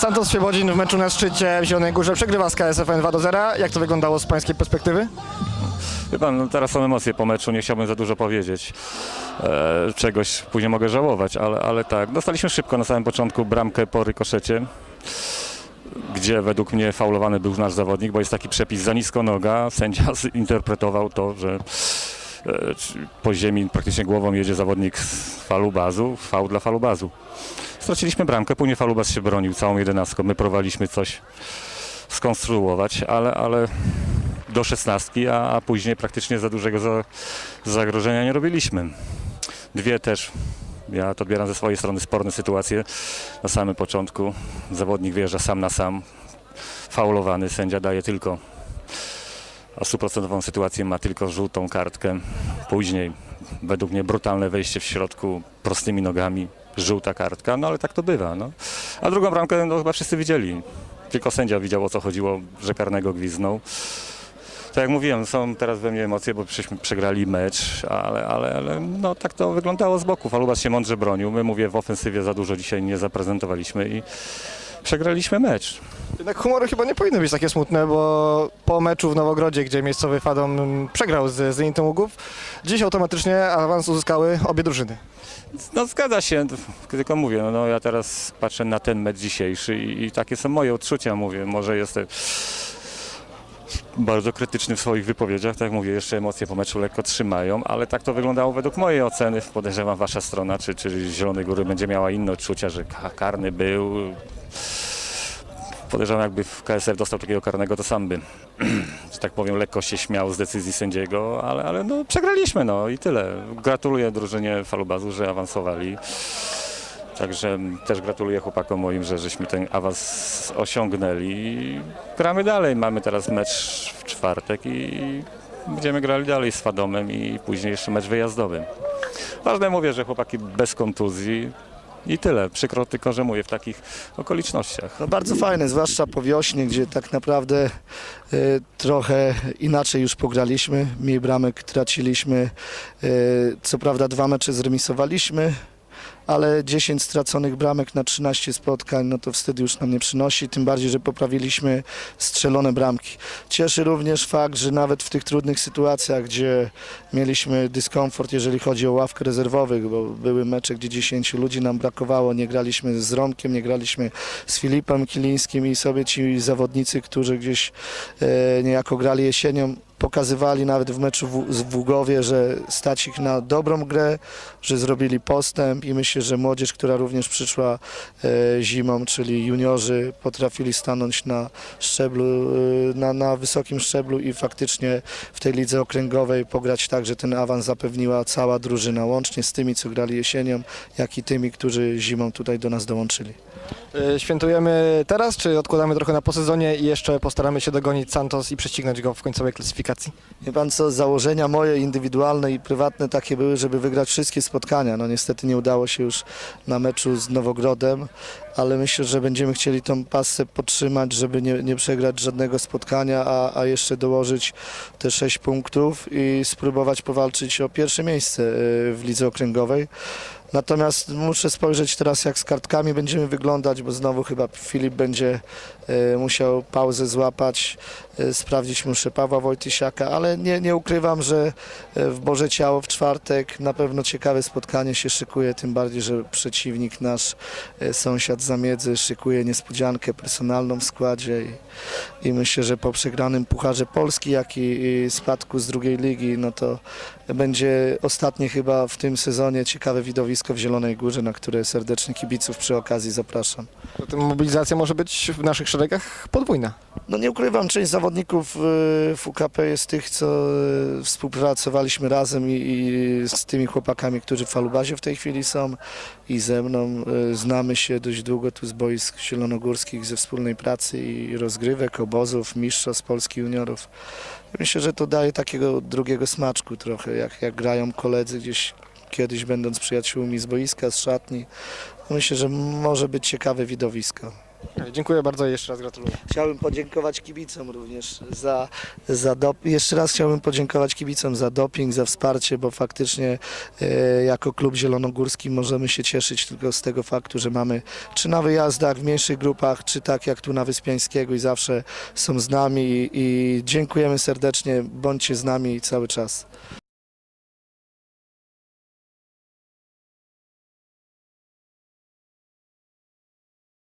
Santos Świebodzin w meczu na szczycie w Zielonej Górze przegrywa z KSFN 2 do 0. Jak to wyglądało z pańskiej perspektywy? Wie pan, no teraz są emocje po meczu, nie chciałbym za dużo powiedzieć. E, czegoś później mogę żałować, ale, ale tak. Dostaliśmy szybko na samym początku bramkę po rykoszecie, gdzie według mnie faulowany był nasz zawodnik, bo jest taki przepis za nisko noga. Sędzia zinterpretował to, że po ziemi praktycznie głową jedzie zawodnik z falubazu, faul dla falubazu. Straciliśmy bramkę, później falubaz się bronił całą jedenastką. My próbowaliśmy coś skonstruować, ale, ale do szesnastki, a, a później praktycznie za dużego za, zagrożenia nie robiliśmy. Dwie też, ja to odbieram ze swojej strony, sporne sytuacje. Na samym początku zawodnik wyjeżdża sam na sam, faulowany, sędzia daje tylko, a stuprocentową sytuację ma tylko żółtą kartkę. Później według mnie brutalne wejście w środku prostymi nogami, żółta kartka, no ale tak to bywa. No. A drugą bramkę no, chyba wszyscy widzieli. Tylko sędzia widział o co chodziło, że karnego gwiznął. Tak jak mówiłem, są teraz we mnie emocje, bo przecież przegrali mecz, ale, ale, ale no, tak to wyglądało z boku. Falubas się mądrze bronił. My, mówię, w ofensywie za dużo dzisiaj nie zaprezentowaliśmy i przegraliśmy mecz. Jednak humory chyba nie powinny być takie smutne, bo po meczu w Nowogrodzie, gdzie miejscowy Fadom przegrał z Zenitem Ługów, dziś automatycznie awans uzyskały obie drużyny. No zgadza się, tylko mówię, no, no ja teraz patrzę na ten mecz dzisiejszy i, i takie są moje odczucia, mówię, może jestem bardzo krytyczny w swoich wypowiedziach, tak jak mówię, jeszcze emocje po meczu lekko trzymają, ale tak to wyglądało według mojej oceny, podejrzewam wasza strona, czy, czy Zielonej Góry będzie miała inne odczucia, że ka- karny był, podejrzewam jakby w KSF dostał takiego karnego, to sam by, że tak powiem, lekko się śmiał z decyzji sędziego, ale, ale no, przegraliśmy no i tyle. Gratuluję drużynie Falubazu, że awansowali. Także też gratuluję chłopakom moim, że żeśmy ten awans osiągnęli. Gramy dalej, mamy teraz mecz w czwartek i będziemy grali dalej z Fadomem i później jeszcze mecz wyjazdowy. Ważne mówię, że chłopaki bez kontuzji i tyle. Przykro tylko, że mówię w takich okolicznościach. No bardzo fajne, zwłaszcza po wiośnie, gdzie tak naprawdę e, trochę inaczej już pograliśmy. Mniej bramek traciliśmy. E, co prawda dwa mecze zremisowaliśmy, ale 10 straconych bramek na 13 spotkań, no to wstyd już nam nie przynosi, tym bardziej, że poprawiliśmy strzelone bramki. Cieszy również fakt, że nawet w tych trudnych sytuacjach, gdzie mieliśmy dyskomfort, jeżeli chodzi o ławkę rezerwowych, bo były mecze, gdzie 10 ludzi nam brakowało, nie graliśmy z Romkiem, nie graliśmy z Filipem Kilińskim i sobie ci zawodnicy, którzy gdzieś e, niejako grali jesienią, pokazywali nawet w meczu w, w Ługowie, że stać ich na dobrą grę, że zrobili postęp i myślę, że młodzież, która również przyszła e, zimą, czyli juniorzy, potrafili stanąć na szczeblu, e, na, na wysokim szczeblu i faktycznie w tej lidze okręgowej pograć tak, że ten awans zapewniła cała drużyna, łącznie z tymi, co grali jesienią, jak i tymi, którzy zimą tutaj do nas dołączyli. Y, Świętujemy teraz, czy odkładamy trochę na posezonie i jeszcze postaramy się dogonić Santos i prześcignąć go w końcowej klasyfikacji? Wie pan co, założenia moje indywidualne i prywatne takie były, żeby wygrać wszystkie spotkania. No niestety nie udało się już na meczu z Nowogrodem, ale myślę, że będziemy chcieli tą pasę podtrzymać, żeby nie, nie przegrać żadnego spotkania, a, a jeszcze dołożyć te sześć punktów i spróbować powalczyć o pierwsze miejsce y, w lidze okręgowej. Natomiast muszę spojrzeć teraz, jak z kartkami będziemy wyglądać, bo znowu chyba Filip będzie e, musiał pauzę złapać. E, sprawdzić muszę Pawła Wojtysiaka, ale nie, nie ukrywam, że e, w Boże Ciało w czwartek na pewno ciekawe spotkanie się szykuje, tym bardziej, że przeciwnik nasz, sąsiad Zamiedzy, szykuje niespodziankę personalną w składzie i, i myślę, że po przegranym Pucharze Polski, jak i, i spadku z drugiej ligi, no to będzie ostatnie chyba w tym sezonie ciekawe widowisko w Zielonej Górze, na które serdecznie kibiców przy okazji zapraszam. Zatem mobilizacja może być w naszych szeregach podwójna. No nie ukrywam, część zawodników y, w UKP jest tych, co y, współpracowaliśmy razem i, i z tymi chłopakami, którzy w Falubazie w tej chwili są i ze mną. Y, Znamy się dość długo tu z boisk zielonogórskich ze wspólnej pracy i rozgrywek, obozów, mistrzostw Polski juniorów. Myślę, że to daje takiego drugiego smaczku trochę, jak, jak grają koledzy gdzieś kiedyś będąc przyjaciółmi z boiska, z szatni. Myślę, że może być ciekawe widowisko. Dziękuję bardzo i jeszcze raz gratuluję. Chciałbym podziękować kibicom również za, za dop- jeszcze raz chciałbym podziękować kibicom za doping, za wsparcie, bo faktycznie e, jako klub zielonogórski możemy się cieszyć tylko z tego faktu, że mamy czy na wyjazdach w mniejszych grupach, czy tak jak tu na Wyspiańskiego i zawsze są z nami i dziękujemy serdecznie, bądźcie z nami cały czas.